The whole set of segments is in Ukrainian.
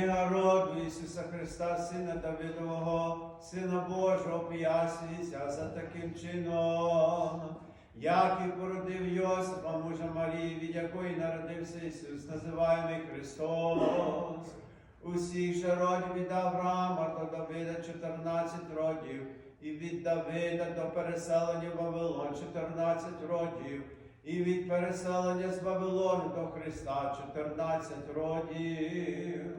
Ти народу Ісуса Христа, Сина Давидового, Сина Божого, пояснюйся за таким чином, як і породив Йосипа, мужа Марії, від якої народився Ісус, називаємий Христос. Усіх же родів від Авраама до Давида 14 родів, і від Давида до переселення в Вавилон 14 родів, і від переселення з Вавилону до Христа 14 родів.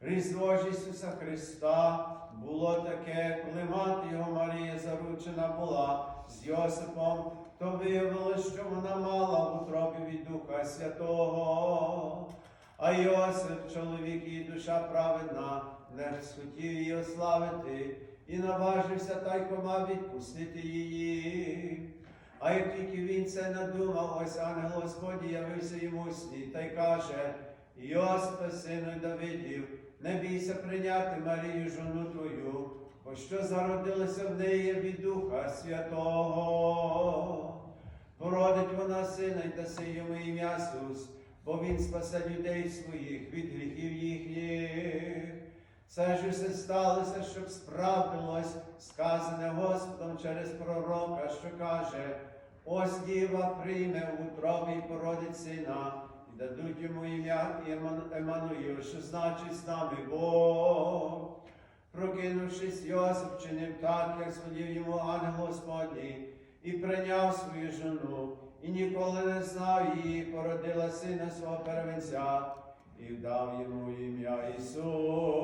Різдво Ісуса Христа було таке, коли мати його Марія заручена була з Йосипом, то виявилось, що вона мала в утробі від Духа Святого. А Йосип, чоловік і душа праведна, не схотів її ославити і наважився тайкома відпустити її. А як тільки він це надумав, ось ангел Господній явився йому сні та й каже: Йосипе, сину Давидів, не бійся прийняти Марію, жону твою, бо що зародилося в неї від Духа Святого. Породить вона сина й даси йому ім'я Ісус, бо Він спасе людей своїх від гріхів їхніх. Це ж усе сталося, щоб справдилось, сказане Господом через пророка, що каже, ось діва прийме в утробі породить сина, дадуть йому ім'я Еммануїл, що значить з нами Бог. Прокинувшись, Йосип чинив так, як звелів йому ангел Господній, і прийняв свою жону, і ніколи не знав її, породила сина свого первенця, і вдав йому ім'я Ісус.